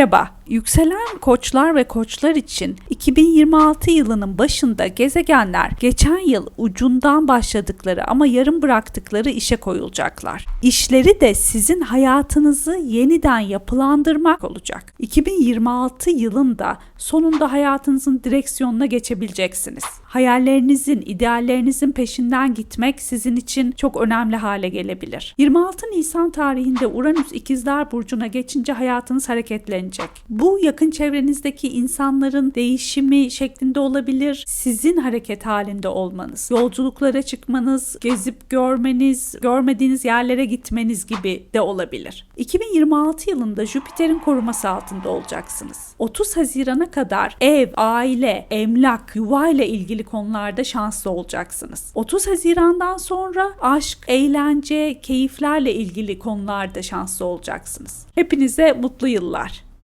Merhaba, yükselen koçlar ve koçlar için 2026 yılının başında gezegenler geçen yıl ucundan başladıkları ama yarım bıraktıkları işe koyulacaklar. İşleri de sizin hayatınızı yeniden yapılandırmak olacak. 2026 yılında sonunda hayatınızın direksiyonuna geçebileceksiniz. Hayallerinizin, ideallerinizin peşinden gitmek sizin için çok önemli hale gelebilir. 26 Nisan tarihinde Uranüs İkizler Burcu'na geçince hayatınız hareketlenecek. Bu yakın çevrenizdeki insanların değişimi şeklinde olabilir. Sizin hareket halinde olmanız, yolculuklara çıkmanız, gezip görmeniz, görmediğiniz yerlere gitmeniz gibi de olabilir. 2026 yılında Jüpiter'in koruması altında olacaksınız. 30 Haziran'a kadar ev, aile, emlak, yuva ile ilgili konularda şanslı olacaksınız. 30 Haziran'dan sonra aşk, eğlence, keyiflerle ilgili konularda şanslı olacaksınız. Hepinize mutlu yıllar.